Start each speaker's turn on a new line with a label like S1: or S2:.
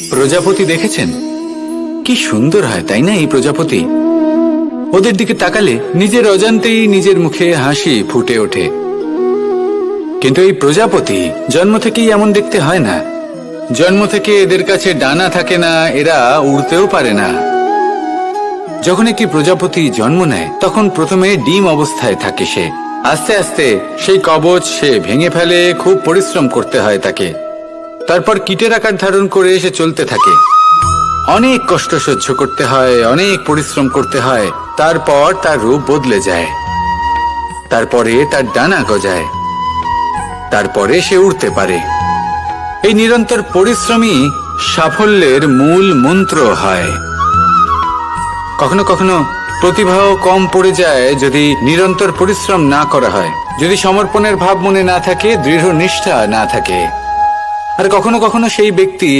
S1: প্রজাপতি দেখেছেন? কি সুন্দর হয়, তাই না এই প্রজাপতি? ওদের দিকে তাকালে নিজের অজান্তেই নিজের মুখে হাসি ফুটে ওঠে। কিন্তু এই প্রজাপতি জন্ম থেকেই এমন দেখতে হয় না। জন্ম থেকে এদের কাছে ডানা থাকে না, এরা উড়তেও পারে না। যখন একটি প্রজাপতি জন্ম নেয়, তখন প্রথমে ডিম অবস্থায় থাকে সে। আস্তে আস্তে সেই কবচ সে ভেঙে ফেলে, খুব পরিশ্রম করতে হয় তাকে। তারপর কীটের আকার ধারণ করে এসে চলতে থাকে। অনেক কষ্ট সহ্য করতে হয়, অনেক পরিশ্রম করতে হয়, তারপর তার রূপ বদলে যায়। তারপরে তার ডানা গজায়। তারপরে সে উড়তে পারে। এই নিরন্তর পরিশ্রমই সাফল্যের মূল মন্ত্র হয়। কখনো কখনো প্রতিভাও কম পড়ে যায় যদি নিরন্তর পরিশ্রম না করা হয়। যদি সমর্পণের ভাব মনে না থাকে, দৃঢ় নিষ্ঠা না থাকে। আর কখনো কখনো সেই ব্যক্তি